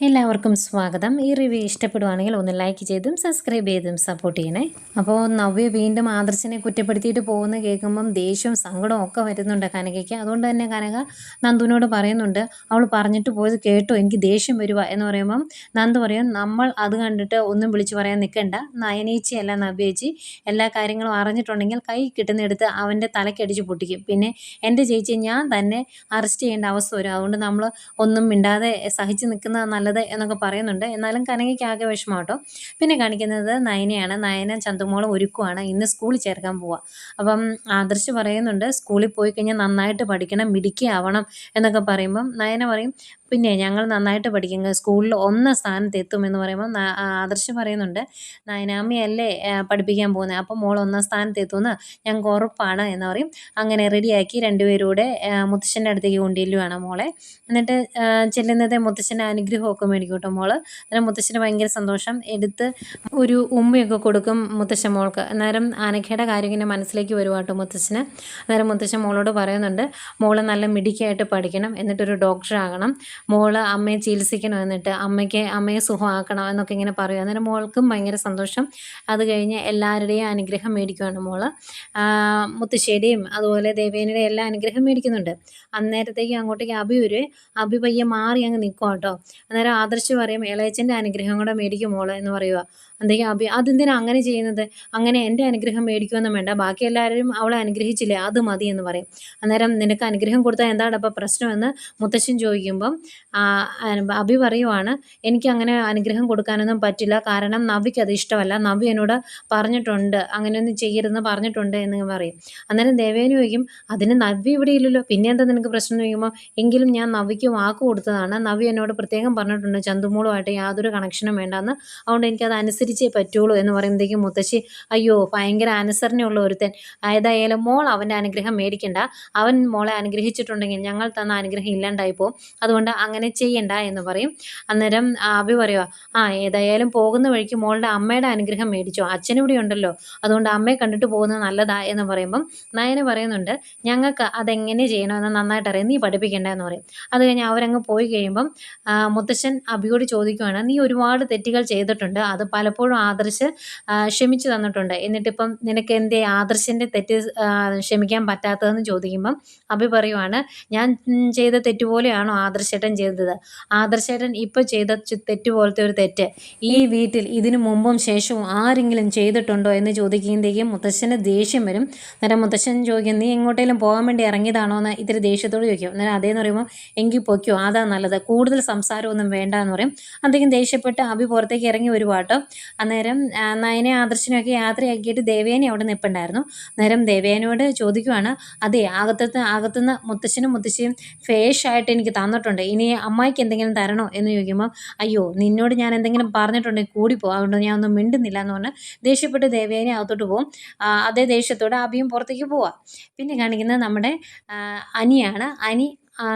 എല്ലാവർക്കും സ്വാഗതം. ഈ റിവ്യൂ ഇഷ്ടപ്പെടുവാണെങ്കിൽ ഒന്ന് ലൈക്ക് ചെയ്തും സബ്സ്ക്രൈബ് ചെയ്തും സപ്പോർട്ട് ചെയ്യണേ. അപ്പോൾ നവ്യ വീണ്ടും ആദർശനെ കുറ്റപ്പെടുത്തിയിട്ട് പോകുന്ന കേൾക്കുമ്പം ദേഷ്യവും സങ്കടവും ഒക്കെ വരുന്നുണ്ട് കനകയ്ക്ക്. അതുകൊണ്ട് തന്നെ കനക നന്ദുവിനോട് പറയുന്നുണ്ട് അവൾ പറഞ്ഞിട്ട് പോയത് കേട്ടോ എനിക്ക് ദേഷ്യം വരുക എന്ന് പറയുമ്പം നന്ദു പറയും നമ്മൾ അത് കണ്ടിട്ട് ഒന്നും വിളിച്ചു പറയാൻ നിൽക്കണ്ട നയനേച്ചിയല്ല നവ്യേച്ചി. എല്ലാ കാര്യങ്ങളും അറിഞ്ഞിട്ടുണ്ടെങ്കിൽ കൈ കിട്ടുന്നെടുത്ത് അവന്റെ തലക്കടിച്ച് പൊട്ടിക്കും. പിന്നെ എന്റെ ചേച്ചി ഞാൻ തന്നെ അറസ്റ്റ് ചെയ്യേണ്ട അവസ്ഥ വരും. അതുകൊണ്ട് നമ്മൾ ഒന്നും മിണ്ടാതെ സഹിച്ച് നിൽക്കുന്നത് നല്ലത് എന്നൊക്കെ പറയുന്നുണ്ട്. എന്നാലും കനകയ്ക്ക് ആകെ വിഷമം കേട്ടോ പിന്നെ കാണിക്കുന്നത് നയനയാണ്. നയന ചന്തുമോളെ ഒരുക്കുവാണ്. ഇന്ന് സ്കൂളിൽ ചേർക്കാൻ പോവുക അപ്പം ആദർശ് പറയുന്നുണ്ട് സ്കൂളിൽ പോയി കഴിഞ്ഞാൽ നന്നായിട്ട് പഠിക്കണം മിടുക്കി മിടുക്കിയാവണം എന്നൊക്കെ പറയുമ്പം നയന പറയും പിന്നെ ഞങ്ങൾ നന്നായിട്ട് പഠിക്കും സ്കൂളിൽ ഒന്ന സ്ഥാനത്ത് എത്തും എന്ന് പറയുമ്പോൾ ആദർശം പറയുന്നുണ്ട് നയനാമിയല്ലേ പഠിപ്പിക്കാൻ പോകുന്നത് അപ്പോൾ മോൾ ഒന്നാം സ്ഥാനത്ത് എത്തുമെന്ന് ഞങ്ങൾക്ക് ഉറപ്പാണ് എന്ന് പറയും. അങ്ങനെ റെഡിയാക്കി രണ്ടുപേരൂടെ മുത്തശ്ശന്റെ അടുത്തേക്ക് കൊണ്ടുചെല്ലുവാണ് മോളെ. എന്നിട്ട് ചെല്ലുന്നതേ മുത്തശ്ശന്റെ അനുഗ്രഹമൊക്കെ മേടിക്കും കേട്ടോ മോൾ. അന്നേരം മുത്തശ്ശന് ഭയങ്കര സന്തോഷം. എടുത്ത് ഒരു ഉമ്മയൊക്കെ കൊടുക്കും മുത്തശ്ശൻ മോൾക്ക്. അന്നേരം ആനക്കയുടെ കാര്യം ഇങ്ങനെ മനസ്സിലേക്ക് വരുവാട്ടോ മുത്തശ്ശന്. അന്നേരം മുത്തശ്ശൻ മോളോട് പറയുന്നുണ്ട് മോൾ നല്ല മിടുക്കിയായിട്ട് പഠിക്കണം. എന്നിട്ടൊരു ഡോക്ടർ ആകണം മോൾ അമ്മയെ ചികിത്സിക്കണം എന്നിട്ട് അമ്മയ്ക്ക് അമ്മയെ സുഖമാക്കണം എന്നൊക്കെ ഇങ്ങനെ പറയും അന്നേരം മോൾക്കും ഭയങ്കര സന്തോഷം. അത് കഴിഞ്ഞ് എല്ലാവരുടെയും അനുഗ്രഹം മേടിക്കുവാണ് മോൾ. മുത്തുശ്ശേരിയും അതുപോലെ ദേവേനയുടെ എല്ലാ അനുഗ്രഹം മേടിക്കുന്നുണ്ട്. അന്നേരത്തേക്ക് അങ്ങോട്ടേക്ക് അഭി ഒരു അഭി പയ്യെ മാറി അങ്ങ് നിൽക്കും കേട്ടോ. അന്നേരം ആദർശ് പറയും ഇളയച്ചന്റെ അനുഗ്രഹം കൂടെ മേടിക്കും മോൾ എന്ന് പറയുക എന്തെങ്കിലും അഭി അതെന്തിനാ അങ്ങനെ ചെയ്യുന്നത്? അങ്ങനെ എന്റെ അനുഗ്രഹം മേടിക്കുമെന്നും വേണ്ട. ബാക്കി എല്ലാവരും അവളെ അനുഗ്രഹിച്ചില്ലേ? അത് മതി എന്ന് പറയും. അന്നേരം നിനക്ക് അനുഗ്രഹം കൊടുത്താൽ എന്താണ് അപ്പോൾ പ്രശ്നമെന്ന്? മുത്തശ്ശൻ ചോദിക്കുമ്പം അഭി പറയുവാണ് എനിക്ക് അങ്ങനെ അനുഗ്രഹം കൊടുക്കാനൊന്നും പറ്റില്ല. കാരണം നവിക്ക് അത് ഇഷ്ടമല്ല. നവി എന്നോട് പറഞ്ഞിട്ടുണ്ട്. അങ്ങനെയൊന്നും ചെയ്യരുതെന്ന് പറഞ്ഞിട്ടുണ്ട് എന്ന് പറയും. അന്നേരം ദേവേനു ചോദിക്കും അതിന് നവ്യ ഇവിടെ ഇല്ലല്ലോ. പിന്നെ എന്താ നിനക്ക് പ്രശ്നം? ചോദിക്കുമ്പോൾ എങ്കിലും ഞാൻ നവിക്ക് വാക്ക് കൊടുത്തതാണ്. നവി എന്നോട് പ്രത്യേകം പറഞ്ഞിട്ടുണ്ട് ചന്തുമോളുമായിട്ട് യാതൊരു കണക്ഷനും വേണ്ടെന്ന്. അതുകൊണ്ട് എനിക്കത് അനുസരിച്ചേ പറ്റുള്ളൂ എന്ന് പറയുമ്പോഴത്തേക്കും മുത്തശ്ശി അയ്യോ ഭയങ്കര അനുസരണയുള്ള ഒരുത്തൻ. ഏതായാലും മോൾ അവന്റെ അനുഗ്രഹം മേടിക്കണ്ട. അവൻ മോളെ അനുഗ്രഹിച്ചിട്ടുണ്ടെങ്കിൽ ഞങ്ങൾ തന്ന അനുഗ്രഹം ഇല്ലാണ്ടായി അതുകൊണ്ട് അങ്ങനെ ചെയ്യണ്ട എന്ന് പറയും. അന്നേരം അഭി പറയുക ആ ഏതായാലും പോകുന്ന വഴിക്ക് മോളുടെ അമ്മയുടെ അനുഗ്രഹം മേടിച്ചോ. അച്ഛനിവിടെ ഉണ്ടല്ലോ. അതുകൊണ്ട് അമ്മയെ കണ്ടിട്ട് പോകുന്നത് നല്ലതാ എന്ന് പറയുമ്പം നയന് പറയുന്നുണ്ട് ഞങ്ങൾക്ക് അതെങ്ങനെ ചെയ്യണമെന്ന് നന്നായിട്ട് അറിയാം. നീ പഠിപ്പിക്കേണ്ട എന്ന് പറയും. അത് കഴിഞ്ഞ് അവരങ്ങ് പോയി കഴിയുമ്പം മുത്തശ്ശൻ അഭിയോട് ചോദിക്കുവാണ് നീ ഒരുപാട് തെറ്റുകൾ ചെയ്തിട്ടുണ്ട്. അത് പലപ്പോഴും ആദർശ് ക്ഷമിച്ചു തന്നിട്ടുണ്ട്. എന്നിട്ടിപ്പം നിനക്ക് എന്തേ ആദർശിന്റെ തെറ്റ് ക്ഷമിക്കാൻ പറ്റാത്തതെന്ന് ചോദിക്കുമ്പം അഭി പറയുവാണ് ഞാൻ ചെയ്ത തെറ്റ് പോലെയാണോ ആദർശേട്ടൻ ചെയ്തത്. ആദർശേട്ടൻ ഇപ്പോൾ ചെയ്ത തെറ്റ് പോലത്തെ ഒരു തെറ്റ്. ഈ വീട്ടിൽ ഇതിനു മുമ്പും ശേഷവും ആരെങ്കിലും ചെയ്തിട്ടുണ്ടോ എന്ന് ചോദിക്കുമ്പോഴത്തേക്കും മുത്തശ്ശന് ദേഷ്യം വരും. നേരം മുത്തശ്ശൻ ചോദിക്കും നീ എങ്ങോട്ടേലും പോകാൻ വേണ്ടി ഇറങ്ങിയതാണോ? എന്ന് ഇത്തിരി ദേഷ്യത്തോട് ചോദിക്കും. അന്നേരം അതേന്ന് പറയുമ്പോൾ എങ്കിൽ പൊയ്ക്കോ അതാ നല്ലത്. കൂടുതൽ സംസാരമൊന്നും വേണ്ട എന്ന് പറയും. അദ്ദേഹം ദേഷ്യപ്പെട്ട് അഭി പുറത്തേക്ക് ഇറങ്ങി ഒരു പാട്ടോ. അന്നേരം നയനെ ആദർശനൊക്കെ യാത്രയാക്കിയിട്ട് ദേവേനെ അവിടെ നിൽപ്പുണ്ടായിരുന്നു നേരം ദേവേനോട് ചോദിക്കുവാണ് അതെ അകത്തുനിന്ന് അകത്തുനിന്ന് മുത്തശ്ശനും മുത്തശ്ശിയും ഫേഷായിട്ട് എനിക്ക് തന്നിട്ടുണ്ട്. ഇനി അമ്മായിക്ക് എന്തെങ്കിലും തരണോ എന്ന് ചോദിക്കുമ്പോൾ അയ്യോ നിന്നോട് ഞാൻ എന്തെങ്കിലും പറഞ്ഞിട്ടുണ്ടെങ്കിൽ കൂടി പോകും അതുകൊണ്ട് ഞാൻ ഒന്നും മിണ്ടുന്നില്ല എന്ന് പറഞ്ഞ് ദേഷ്യപ്പെട്ട് ദേവേനെ അകത്തോട്ട് പോകും. അതേ ദേഷ്യത്തോടെ അഭിയും പുറത്തേക്ക് പോവാം. പിന്നെ കാണിക്കുന്നത് നമ്മുടെ അനിയാണ്. അനി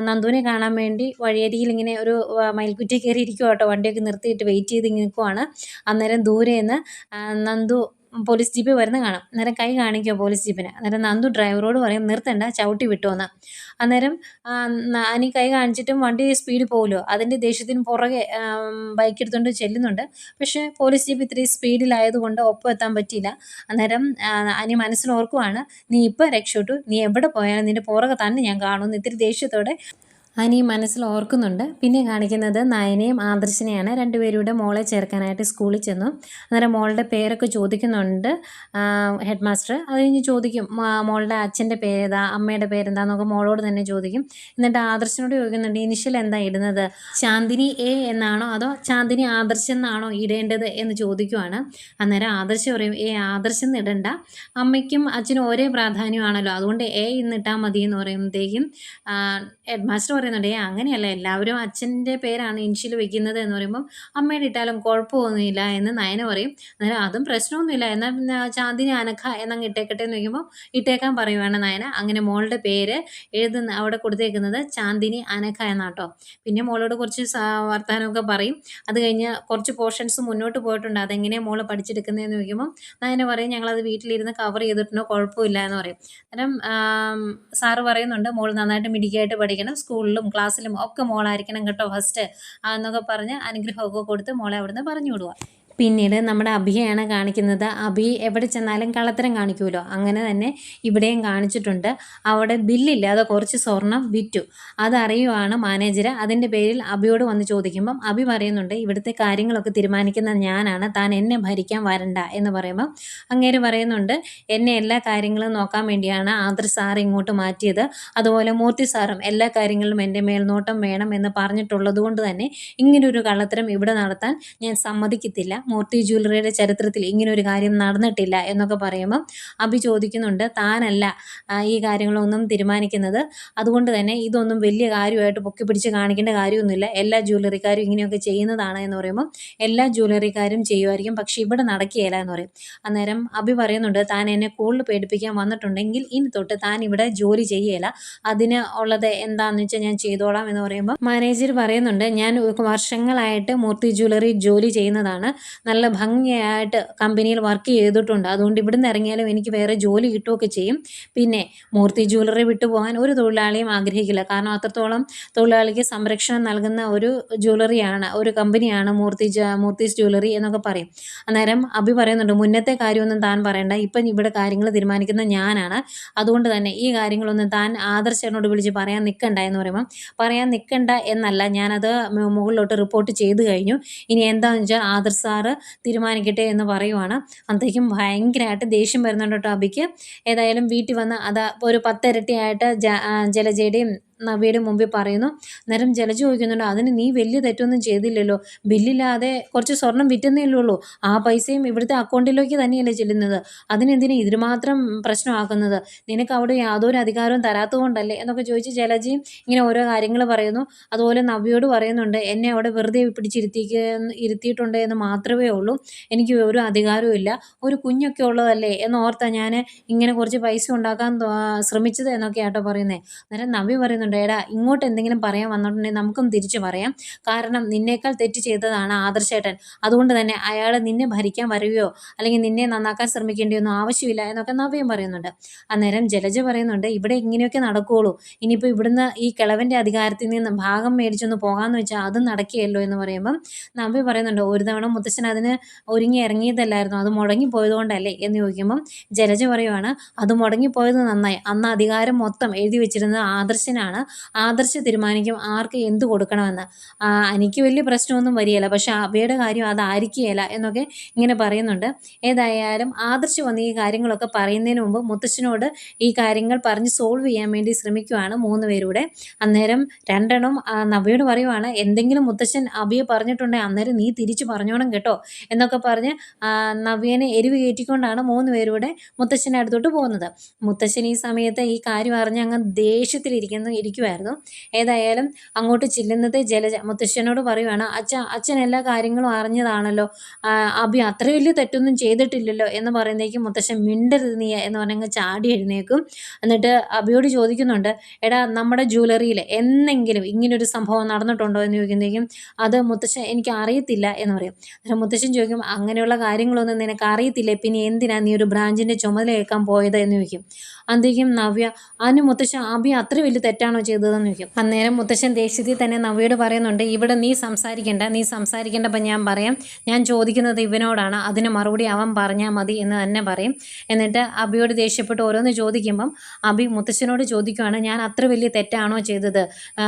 നന്ദുവിനെ കാണാൻ വേണ്ടി വഴിയരിയിൽ ഇങ്ങനെ ഒരു മയിൽക്കുറ്റി കയറി ഇരിക്കുക വണ്ടിയൊക്കെ നിർത്തിയിട്ട് വെയിറ്റ് ചെയ്ത് നിൽക്കുവാണ്. അന്നേരം ദൂരെ നിന്ന് നന്ദു പോലീസ് ജീപ്പ് വരുന്ന കാണാം. അന്നേരം കൈ കാണിക്കുക പോലീസ് ജീപ്പിന്. അന്നേരം നന്ദു ഡ്രൈവറോട് പറയും നിർത്തണ്ട ചവിട്ടി വിട്ടോന്ന് അന്നേരം അനി കൈ കാണിച്ചിട്ടും വണ്ടി സ്പീഡ് പോകുമല്ലോ അതിന്റെ ദേഷ്യത്തിന് പുറകെ ബൈക്ക് എടുത്തുകൊണ്ട് ചെല്ലുന്നുണ്ട്. പക്ഷേ പോലീസ് ജീപ്പ് ഇത്രയും സ്പീഡിലായതുകൊണ്ട് ഒപ്പം എത്താൻ പറ്റിയില്ല. അന്നേരം അനി മനസ്സിൽ ഓർക്കുവാണ് നീ ഇപ്പം രക്ഷപ്പെട്ടു. നീ എവിടെ പോയാലും നിന്റെ പുറകെ തന്നെ ഞാൻ കാണുമെന്ന് ഇത്തിരി ദേഷ്യത്തോടെ അനി മനസ്സിൽ ഓർക്കുന്നുണ്ട്. പിന്നെ കാണിക്കുന്നത് നയനയും ആദർശിനെയാണ്. രണ്ടുപേരുടെ മോളെ ചേർക്കാനായിട്ട് സ്കൂളിൽ ചെന്നു. അന്നേരം മോളുടെ പേരൊക്കെ ചോദിക്കുന്നുണ്ട്. ഹെഡ് മാസ്റ്റർ അത് കഴിഞ്ഞ് ചോദിക്കും "മാ- മോളുടെ അച്ഛന്റെ പേരേതാ? അമ്മയുടെ പേരെന്താന്നൊക്കെ മോളോട് തന്നെ ചോദിക്കും. എന്നിട്ട് ആദർശനോട് ചോദിക്കുന്നുണ്ട് ഇനിഷ്യൽ എന്താ ഇടുന്നത്? ചാന്ദിനി എ എന്നാണോ അതോ ചാന്ദിനി ആദർശ് എന്നാണോ ഇടേണ്ടത്? എന്ന് ചോദിക്കുവാണ്. അന്നേരം ആദർശ് പറയും എ ആദർശ് എന്ന് ഇടണ്ട. അമ്മയ്ക്കും അച്ഛനും ഒരേ പ്രാധാന്യമാണല്ലോ. അതുകൊണ്ട് എ ഇന്നിട്ടാൽ മതി എന്ന് പറയുമ്പോഴത്തേക്കും ഹെഡ് മാസ്റ്റർ പറയുന്നുണ്ട് ഏ അങ്ങനെയല്ല. എല്ലാവരും അച്ഛന്റെ പേരാണ് ഇൻഷിൽ വെക്കുന്നത് എന്ന് പറയുമ്പം അമ്മയുടെ ഇട്ടാലും കുഴപ്പമൊന്നുമില്ല എന്ന് നയന പറയും. അന്നേരം അതും പ്രശ്നമൊന്നുമില്ല. എന്നാൽ ചാന്ദിനി അനഖ എന്നങ്ങ് ഇട്ടേക്കട്ടെ എന്ന് ചോദിക്കുമ്പോൾ ഇട്ടേക്കാൻ പറയുവാണ് നയന. അങ്ങനെ മോളുടെ പേര് എഴുതുന്ന അവിടെ കൊടുത്തേക്കുന്നത് ചാന്ദിനി അനഘ എന്നാട്ടോ. പിന്നെ മോളോട് കുറച്ച് വർത്തമാനമൊക്കെ പറയും. അത് കഴിഞ്ഞ് കുറച്ച് പോർഷൻസ് മുന്നോട്ട് പോയിട്ടുണ്ട്. അതെങ്ങനെയാണ് മോൾ പഠിച്ചെടുക്കുന്നതെന്ന് ചോദിക്കുമ്പോൾ നയന പറയും ഞങ്ങളത് വീട്ടിലിരുന്ന് കവർ ചെയ്തിട്ടുണ്ടോ? കുഴപ്പമില്ല എന്ന് പറയും. അന്നേരം സാറ് പറയുന്നുണ്ട് മോൾ നന്നായിട്ട് മിടിക്കായിട്ട് പഠിക്കണം. സ്കൂളിൽ സ്കൂളിലും ക്ലാസ്സിലും ഒക്കെ മോളായിരിക്കണം കേട്ടോ ഫസ്റ്റ് എന്നൊക്കെ പറഞ്ഞ് അനുഗ്രഹമൊക്കെ കൊടുത്ത് മോളെ അവിടുന്ന് പറഞ്ഞു വിടുക പിന്നീട് നമ്മുടെ അഭിയാണ് കാണിക്കുന്നത്. അഭി എവിടെ ചെന്നാലും കള്ളത്തരം കാണിക്കുമല്ലോ അങ്ങനെ തന്നെ ഇവിടെയും കാണിച്ചിട്ടുണ്ട്. അവിടെ ബില്ലില്ലാതെ കുറച്ച് സ്വർണം വിറ്റു. അതറിയുവാണ് മാനേജർ. അതിന്റെ പേരിൽ അഭിയോട് വന്ന് ചോദിക്കുമ്പം അഭി പറയുന്നുണ്ട് ഇവിടുത്തെ കാര്യങ്ങളൊക്കെ തീരുമാനിക്കുന്ന ഞാനാണ്. താൻ എന്നെ ഭരിക്കാൻ വരണ്ട എന്ന് പറയുമ്പം അങ്ങേര് പറയുന്നുണ്ട് എന്നെ എല്ലാ കാര്യങ്ങളും നോക്കാൻ വേണ്ടിയാണ് ആദർ സാർ ഇങ്ങോട്ട് മാറ്റിയത്. അതുപോലെ മൂർത്തി സാറും എല്ലാ കാര്യങ്ങളിലും എന്റെ മേൽനോട്ടം വേണം എന്ന് പറഞ്ഞിട്ടുള്ളത് കൊണ്ട് തന്നെ ഇങ്ങനൊരു കള്ളത്തരം ഇവിടെ നടത്താൻ ഞാൻ സമ്മതിക്കത്തില്ല. മൂർത്തി ജ്വല്ലറിയുടെ ചരിത്രത്തിൽ ഇങ്ങനെ ഒരു കാര്യം നടന്നിട്ടില്ല എന്നൊക്കെ പറയുമ്പം അഭി ചോദിക്കുന്നുണ്ട് താനല്ല ഈ കാര്യങ്ങളൊന്നും തീരുമാനിക്കുന്നത്. അതുകൊണ്ട് തന്നെ ഇതൊന്നും വലിയ കാര്യമായിട്ട് പൊക്കി പിടിച്ച് കാണിക്കേണ്ട കാര്യമൊന്നുമില്ല. എല്ലാ ജ്വല്ലറിക്കാരും ഇങ്ങനെയൊക്കെ ചെയ്യുന്നതാണ് എന്ന് പറയുമ്പം എല്ലാ ജ്വല്ലറിക്കാരും ചെയ്യുമായിരിക്കും. പക്ഷേ ഇവിടെ നടക്കുകയില്ല എന്ന് പറയും. അന്നേരം അഭി പറയുന്നുണ്ട് താൻ എന്നെ കൂടുതൽ പേടിപ്പിക്കാൻ വന്നിട്ടുണ്ടെങ്കിൽ ഇനി തൊട്ട് താൻ ഇവിടെ ജോലി ചെയ്യേല. അതിന് ഉള്ളത് എന്താണെന്ന് വെച്ചാൽ ഞാൻ ചെയ്തോളാം എന്ന് പറയുമ്പോൾ മാനേജർ പറയുന്നുണ്ട് ഞാൻ വർഷങ്ങളായിട്ട് മൂർത്തി ജ്വല്ലറി ജോലി ചെയ്യുന്നതാണ്. നല്ല ഭംഗിയായിട്ട് കമ്പനിയിൽ വർക്ക് ചെയ്തിട്ടുണ്ട്. അതുകൊണ്ട് ഇവിടുന്ന് ഇറങ്ങിയാലും എനിക്ക് വേറെ ജോലി കിട്ടുകയൊക്കെ ചെയ്യും. പിന്നെ മൂർത്തി ജ്വല്ലറി വിട്ടുപോകാൻ ഒരു തൊഴിലാളിയും ആഗ്രഹിക്കില്ല. കാരണം അത്രത്തോളം തൊഴിലാളിക്ക് സംരക്ഷണം നൽകുന്ന ഒരു ജ്വല്ലറിയാണ് ഒരു കമ്പനിയാണ് മൂർത്തി മൂർത്തീസ് ജ്വല്ലറി എന്നൊക്കെ പറയും. അന്നേരം അഭി പറയുന്നുണ്ട് മുന്നത്തെ കാര്യമൊന്നും താൻ പറയണ്ട. ഇപ്പം ഇവിടെ കാര്യങ്ങൾ തീരുമാനിക്കുന്ന ഞാനാണ്. അതുകൊണ്ട് തന്നെ ഈ കാര്യങ്ങളൊന്നും താൻ ആദർശനോട് വിളിച്ച് പറയാൻ നിൽക്കണ്ട എന്ന് പറയുമ്പം പറയാൻ നിൽക്കണ്ട എന്നല്ല. ഞാനത് മുകളിലോട്ട് റിപ്പോർട്ട് ചെയ്ത് കഴിഞ്ഞു. ഇനി എന്താണെന്ന് വെച്ചാൽ ആദർശ് സാറ് തീരുമാനിക്കട്ടെ എന്ന് പറയുവാണ്. അന്നേക്കും ഭയങ്കരമായിട്ട് ദേഷ്യം വരുന്നുണ്ട് കേട്ടോ ഏതായാലും വീട്ടിൽ വന്ന് അതാ ഒരു പത്തിരട്ടിയായിട്ട് ജലജയുടെയും നവിയുടെ മുമ്പിൽ പറയുന്നു നേരം ജലജ ചോദിക്കുന്നുണ്ട് അതിന് നീ വലിയ തെറ്റൊന്നും ചെയ്തില്ലല്ലോ. ബില്ലില്ലാതെ കുറച്ച് സ്വർണം വിറ്റുന്നേ ഉള്ളൂ ആ പൈസയും ഇവിടുത്തെ അക്കൗണ്ടിലേക്ക് തന്നെയല്ലേ ചെല്ലുന്നത്. അതിനെന്തിനാ ഇതിനുമാത്രം പ്രശ്നമാക്കുന്നത്? നിനക്ക് അവിടെ യാതൊരു അധികാരവും തരാത്തതുകൊണ്ടല്ലേ? എന്നൊക്കെ ചോദിച്ച് ജലജയും ഇങ്ങനെ ഓരോ കാര്യങ്ങൾ പറയുന്നു. അതുപോലെ നവ്യോട് പറയുന്നുണ്ട് എന്നെ അവിടെ വെറുതെ പിടിച്ചിരുത്തിക്ക ഇരുത്തിയിട്ടുണ്ട് എന്ന് മാത്രമേ ഉള്ളൂ. എനിക്ക് ഒരു അധികാരവും ഇല്ല. ഒരു കുഞ്ഞൊക്കെ ഉള്ളതല്ലേ? എന്ന് ഓർത്താ ഞാൻ ഇങ്ങനെ കുറച്ച് പൈസ ഉണ്ടാക്കാൻ ശ്രമിച്ചത് എന്നൊക്കെ ആട്ടോ പറയുന്നത് അന്നേരം നവ്യ പറയുന്നുണ്ട് എടാ ഇങ്ങോട്ട് എന്തെങ്കിലും പറയാൻ വന്നിട്ടുണ്ടെങ്കിൽ നമുക്കും തിരിച്ചു പറയാം. കാരണം നിന്നേക്കാൾ തെറ്റ് ചെയ്തതാണ് ആദർശേട്ടൻ. അതുകൊണ്ട് തന്നെ അയാൾ നിന്നെ ഭരിക്കാൻ വരികയോ അല്ലെങ്കിൽ നിന്നെ നന്നാക്കാൻ ശ്രമിക്കേണ്ടിയൊന്നും ആവശ്യമില്ല എന്നൊക്കെ നവ്യം പറയുന്നുണ്ട്. അന്നേരം ജലജ പറയുന്നുണ്ട് ഇവിടെ ഇങ്ങനെയൊക്കെ നടക്കുകയുള്ളൂ ഇനിയിപ്പോൾ ഇവിടുന്ന് ഈ കിളവന്റെ അധികാരത്തിൽ നിന്ന് ഭാഗം മേടിച്ചൊന്ന് പോകാമെന്ന് വെച്ചാൽ അതും നടക്കുകയല്ലോ എന്ന് പറയുമ്പം നവ്യ പറയുന്നുണ്ട് ഒരു തവണ മുത്തശ്ശൻ അതിന് ഒരുങ്ങി ഇറങ്ങിയതല്ലായിരുന്നു. അത് മുടങ്ങി പോയതുകൊണ്ടല്ലേ? എന്ന് ചോദിക്കുമ്പം ജലജ പറയുവാണ് അത് മുടങ്ങിപ്പോയത് നന്നായി. അന്ന് അധികാരം മൊത്തം എഴുതി വെച്ചിരുന്നത് ആദർശനാണ്. ആദർശ തീരുമാനിക്കും ആർക്ക് എന്ത് കൊടുക്കണമെന്ന്. എനിക്ക് വലിയ പ്രശ്നമൊന്നും വരികയില്ല. പക്ഷേ അവയുടെ കാര്യം അതായിരിക്കുകയില്ല എന്നൊക്കെ ഇങ്ങനെ പറയുന്നുണ്ട്. ഏതായാലും ആദർശ് വന്ന് ഈ കാര്യങ്ങളൊക്കെ പറയുന്നതിന് മുമ്പ് മുത്തശ്ശനോട് ഈ കാര്യങ്ങൾ പറഞ്ഞ് സോൾവ് ചെയ്യാൻ വേണ്ടി ശ്രമിക്കുവാണ് മൂന്ന് പേരൂടെ. അന്നേരം രണ്ടെണ്ണം നവയോട് പറയുവാണ് എന്തെങ്കിലും മുത്തശ്ശൻ അബിയെ പറഞ്ഞിട്ടുണ്ടെങ്കിൽ അന്നേരം നീ തിരിച്ചു പറഞ്ഞോണം കേട്ടോ എന്നൊക്കെ പറഞ്ഞ് നവ്യനെ എരിവ് കയറ്റിക്കൊണ്ടാണ് മൂന്ന് പേരൂടെ മുത്തശ്ശന്റെ അടുത്തോട്ട് പോകുന്നത്. മുത്തശ്ശൻ ഈ സമയത്ത് ഈ കാര്യം അറിഞ്ഞ് അങ്ങ് ദേഷ്യത്തിലിരിക്കുന്നു ഇരിക്കുമായിരുന്നു ഏതായാലും അങ്ങോട്ട് ചെല്ലുന്നത് ജലജ മുത്തശ്ശനോട് പറയുവാണ് അച്ഛ അച്ഛൻ എല്ലാ കാര്യങ്ങളും അറിഞ്ഞതാണല്ലോ. അഭി അത്ര വലിയ തെറ്റൊന്നും ചെയ്തിട്ടില്ലല്ലോ. എന്ന് പറയുന്നേക്കും മുത്തശ്ശൻ മിണ്ടരുത് നീ എന്ന് പറഞ്ഞങ്ങ് ചാടി എഴുന്നേക്കും എന്നിട്ട് അഭിയോട് ചോദിക്കുന്നുണ്ട് എടാ നമ്മുടെ ജ്വല്ലറിയിൽ എന്തെങ്കിലും ഇങ്ങനൊരു സംഭവം നടന്നിട്ടുണ്ടോ? എന്ന് ചോദിക്കുന്നേക്കും അത് മുത്തശ്ശൻ എനിക്ക് അറിയത്തില്ല എന്ന് പറയും. അന്നേരം മുത്തശ്ശൻ ചോദിക്കും അങ്ങനെയുള്ള കാര്യങ്ങളൊന്നും നിനക്ക് അറിയത്തില്ലേ? പിന്നെ എന്തിനാ നീ ഒരു ബ്രാഞ്ചിന്റെ ചുമതല ഏൽക്കാൻ പോയത്? എന്ന് ചോദിക്കും. അന്തേക്കും നവ്യ. അതിന് മുത്തശ്ശൻ അഭി അത്ര വലിയ തെറ്റാണോ ചെയ്തതെന്ന് ചോദിക്കും. അന്നേരം മുത്തശ്ശൻ ദേഷ്യത്തിൽ തന്നെ നവ്യയോട് പറയുന്നുണ്ട് ഇവിടെ നീ സംസാരിക്കേണ്ട നീ സംസാരിക്കേണ്ടപ്പോൾ ഞാൻ പറയാം. ഞാൻ ചോദിക്കുന്നത് ഇവനോടാണ്. അതിന് മറുപടി അവൻ പറഞ്ഞാൽ മതി എന്ന് തന്നെ പറയും. എന്നിട്ട് അബിയോട് ദേഷ്യപ്പെട്ട് ഓരോന്ന് ചോദിക്കുമ്പം അബി മുത്തശ്ശനോട് ചോദിക്കുവാണ് ഞാൻ അത്ര വലിയ തെറ്റാണോ ചെയ്തത്?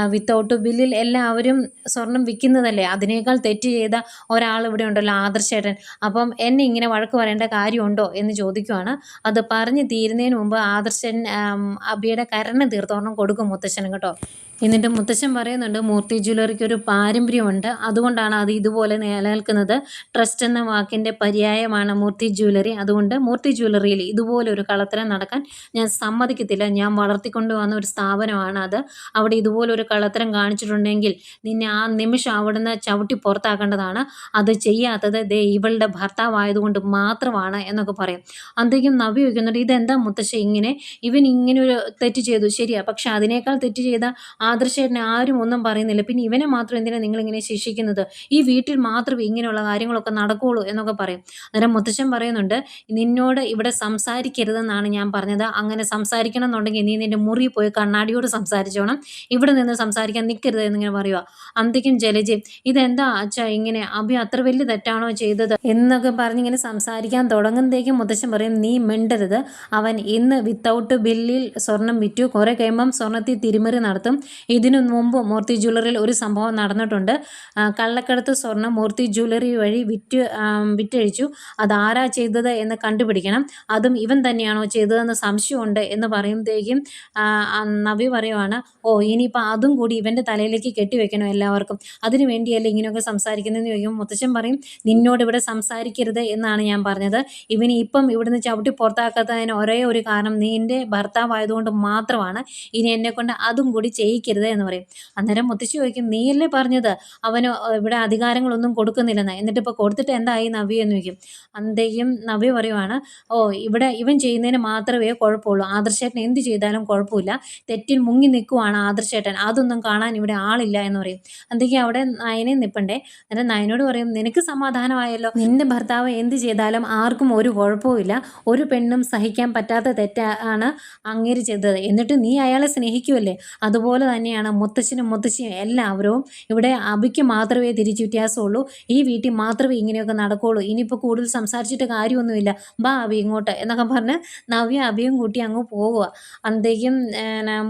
വിത്തൗട്ട് ബില്ലിൽ എല്ലാവരും സ്വർണം വിൽക്കുന്നതല്ലേ? അതിനേക്കാൾ തെറ്റ് ചെയ്ത ഒരാൾ ഇവിടെ ഉണ്ടല്ലോ ആദർശേട്ടൻ. അപ്പം എന്നെ ഇങ്ങനെ വഴക്ക് പറയേണ്ട കാര്യമുണ്ടോ? എന്ന് ചോദിക്കുവാണ്. അത് പറഞ്ഞ് തീരുന്നതിന് മുമ്പ് ആദർശൻ ആം, അബിയുടെ കരണ് തീർത്തോണം കൊടുക്കും മുത്തശ്ശനും കേട്ടോ. എന്നിട്ട് മുത്തശ്ശൻ പറയുന്നുണ്ട് മൂർത്തി ജ്വല്ലറിക്ക് ഒരു പാരമ്പര്യമുണ്ട്. അതുകൊണ്ടാണ് അത് ഇതുപോലെ നിലനിൽക്കുന്നത്. ട്രസ്റ്റ് എന്ന വാക്കിന്റെ പര്യായമാണ് മൂർത്തി ജ്വല്ലറി. അതുകൊണ്ട് മൂർത്തി ജ്വല്ലറിയിൽ ഇതുപോലെ ഒരു കള്ളത്തരം നടക്കാൻ ഞാൻ സമ്മതിക്കത്തില്ല. ഞാൻ വളർത്തിക്കൊണ്ട് വന്ന ഒരു സ്ഥാപനമാണ് അത്. അവിടെ ഇതുപോലെ ഒരു കള്ളത്തരം കാണിച്ചിട്ടുണ്ടെങ്കിൽ നിന്നെ ആ നിമിഷം അവിടെ നിന്ന് ചവിട്ടി പുറത്താക്കേണ്ടതാണ്. അത് ചെയ്യാത്തത് ദേ ഇവളുടെ ഭർത്താവായതുകൊണ്ട് മാത്രമാണ് എന്നൊക്കെ പറയും. അന്തേക്കും നവി വയ്ക്കുന്നുണ്ട് ഇതെന്താ മുത്തശ്ശി ഇങ്ങനെ ഇവൻ ഇങ്ങനെ ഒരു തെറ്റ് ചെയ്തു. ശരിയാ. പക്ഷെ അതിനേക്കാൾ തെറ്റ് ചെയ്ത ആദർശേട്ടനെ ആരും ഒന്നും പറയുന്നില്ല. പിന്നെ ഇവനെ മാത്രം എന്തിനാണ് നിങ്ങളിങ്ങനെ ശിക്ഷിക്കുന്നത്? ഈ വീട്ടിൽ മാത്രമേ ഇങ്ങനെയുള്ള കാര്യങ്ങളൊക്കെ നടക്കുകയുള്ളൂ എന്നൊക്കെ പറയും. അന്നേരം മുത്തച്ഛൻ പറയുന്നുണ്ട് നിന്നോട് ഇവിടെ സംസാരിക്കരുതെന്നാണ് ഞാൻ പറഞ്ഞത്. അങ്ങനെ സംസാരിക്കണം എന്നുണ്ടെങ്കിൽ നീ നിന്റെ മുറി പോയി കണ്ണാടിയോട് സംസാരിച്ചോണം. ഇവിടെ നിന്ന് സംസാരിക്കാൻ നിൽക്കരുത് എന്നിങ്ങനെ പറയുക അന്തിക്കും ജലജയും ഇതെന്താ അച്ഛ ഇങ്ങനെ? അഭി അത്ര വലിയ തെറ്റാണോ ചെയ്തത്? എന്നൊക്കെ പറഞ്ഞിങ്ങനെ സംസാരിക്കാൻ തുടങ്ങുന്നതേക്കും മുത്തശ്ശൻ പറയും നീ മിണ്ടരുത്. അവൻ ഇന്ന് വിത്തൗട്ട് ബില്ലിൽ സ്വർണം വിറ്റു. കുറേ കഴിയുമ്പം സ്വർണത്തിൽ തിരിമറി നടത്തും. ഇതിനു മുമ്പ് മൂർത്തി ജ്വല്ലറിയിൽ ഒരു സംഭവം നടന്നിട്ടുണ്ട്. കള്ളക്കടത്ത് സ്വർണം മൂർത്തി ജ്വല്ലറി വഴി വിറ്റ് വിറ്റഴിച്ചു. അതാരാ ചെയ്തത് എന്ന് കണ്ടുപിടിക്കണം. അതും ഇവൻ തന്നെയാണോ ചെയ്തതെന്ന് സംശയമുണ്ട് എന്ന് ആ നവി പറയുവാണ് ഓ ഇനിയിപ്പോൾ അതും കൂടി ഇവന്റെ തലയിലേക്ക് കെട്ടിവെക്കണം എല്ലാവർക്കും? അതിനു വേണ്ടിയല്ലേ ഇങ്ങനെയൊക്കെ സംസാരിക്കുന്നതെന്ന് ചോദിക്കുമ്പോൾ മുത്തശ്ശൻ പറയും നിന്നോട് ഇവിടെ സംസാരിക്കരുത് എന്നാണ് ഞാൻ പറഞ്ഞത്. ഇവന് ഇപ്പം ഇവിടുന്ന് ചവിട്ടി പുറത്താക്കാത്തതിന് ഒരേ ഒരു കാരണം നിന്റെ ഭർത്താവായതുകൊണ്ട് മാത്രമാണ് ഇനി എന്നെ കൊണ്ട് അതും കൂടി ചെയ്യിക്കരുത് എന്ന് പറയും. അന്നേരം മുത്തശ്ശി ചോദിക്കും നീയല്ലേ പറഞ്ഞത്? അവന് ഇവിടെ അധികാരങ്ങളൊന്നും കൊടുക്കുന്നില്ലെന്ന്. എന്നിട്ട് ഇപ്പോൾ കൊടുത്തിട്ട് എന്തായി നവി എന്ന് ചോദിക്കും. അന്തേക്കും നവി പറയുവാണ് ഓ ഇവിടെ ഇവൻ ചെയ്യുന്നതിന് മാത്രമേ കുഴപ്പമുള്ളൂ. ആദർശേട്ടൻ എന്ത് ചെയ്താലും കുഴപ്പമില്ല. തെറ്റിൽ മുങ്ങി നിൽക്കുവാണ് ആദർശേട്ടൻ. അതൊന്നും കാണാൻ ഇവിടെ ആളില്ല എന്ന് പറയും. അന്തേക്കും അവിടെ നയനെ നിൽപ്പണ്ടേ അന്നേരം നയനോട് പറയും നിനക്ക് സമാധാനമായല്ലോ. നിന്റെ ഭർത്താവ് എന്ത് ചെയ്താലും ആർക്കും ഒരു കുഴപ്പവുമില്ല. ഒരു പെണ്ണും സഹിക്കാൻ പറ്റാത്ത തെറ്റാണ് അങ്ങേര് ചെയ്തത്. എന്നിട്ട് നീ അയാളെ സ്നേഹിക്കുമല്ലേ അതുപോലെ തന്നെയാണ് മുത്തശ്ശനും മുത്തശ്ശിയും എല്ലാവരും ഇവിടെ അബിക്ക് മാത്രമേ തിരിച്ചു വ്യത്യാസമുള്ളൂ ഈ വീട്ടിൽ മാത്രമേ ഇങ്ങനെയൊക്കെ നടക്കുകയുള്ളൂ ഇനിയിപ്പോൾ കൂടുതൽ സംസാരിച്ചിട്ട് കാര്യമൊന്നുമില്ല. ബാ അബി ഇങ്ങോട്ട് എന്നൊക്കെ പറഞ്ഞ് നവ്യ അബിയും കൂട്ടി അങ്ങ് പോവുക അന്തേക്കും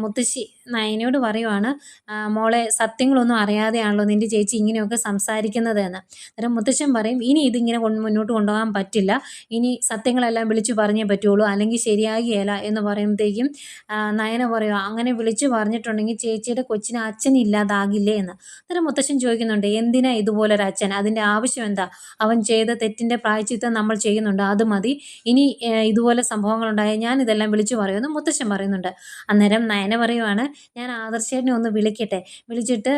മുത്തശ്ശി നയനയോട് പറയുവാണ് മോളെ സത്യങ്ങളൊന്നും അറിയാതെയാണല്ലോ നിന്റെ ചേച്ചി ഇങ്ങനെയൊക്കെ സംസാരിക്കുന്നത് എന്ന് അന്നേരം മുത്തശ്ശൻ പറയും ഇനി ഇതിങ്ങനെ മുന്നോട്ട് കൊണ്ടുപോകാൻ പറ്റില്ല. ഇനി സത്യങ്ങളെല്ലാം വിളിച്ചു പറഞ്ഞേ പറ്റുള്ളൂ. അല്ലെങ്കിൽ ശരിയാകുകയില്ല. എന്ന് പറയുമ്പോഴത്തേക്കും നയന പറയുക അങ്ങനെ വിളിച്ചു പറഞ്ഞിട്ടുണ്ടെങ്കിൽ ചേച്ചിയുടെ കൊച്ചിന് അച്ഛൻ ഇല്ലാതാകില്ലേ? എന്ന്. അന്നേരം മുത്തശ്ശൻ ചോദിക്കുന്നുണ്ട് എന്തിനാ ഇതുപോലൊരു അച്ഛൻ? അതിന്റെ ആവശ്യം എന്താ? അവൻ ചെയ്ത തെറ്റിന്റെ പ്രായച്ചിത്തം നമ്മൾ ചെയ്യുന്നുണ്ട്. അത് മതി. ഇനി ഇതുപോലെ സംഭവങ്ങളുണ്ടായാൽ ഞാൻ ഇതെല്ലാം വിളിച്ചു പറയുമെന്ന് മുത്തശ്ശൻ പറയുന്നുണ്ട്. അന്നേരം നയന പറയുവാണ് ഞാൻ ആദർശേട്ടനെ ഒന്ന് വിളിക്കട്ടെ. വിളിച്ചിട്ട്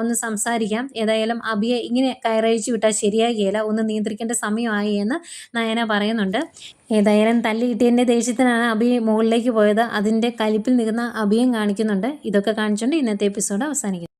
ഒന്ന് സംസാരിക്കാം. ഏതായാലും അബിയെ ഇങ്ങനെ കയറഴിച്ചു വിട്ടാൽ ശരിയാകുകയില്ല. ഒന്ന് നിയന്ത്രിക്കേണ്ട സമയമായി എന്ന് നയന പറയുന്നുണ്ട്. ഏതായാലും തല്ലി കിട്ടിയതിന്റെ ദേഷ്യത്തിനാണ് അബി മുകളിലേക്ക് പോയത്. അതിന്റെ കലിപ്പിൽ നിൽക്കുന്ന അബിയും കാണിക്കുന്നുണ്ട്. ഇതൊക്കെ കാണിച്ചുകൊണ്ട് ഇന്നത്തെ എപ്പിസോഡ് അവസാനിക്കുന്നു.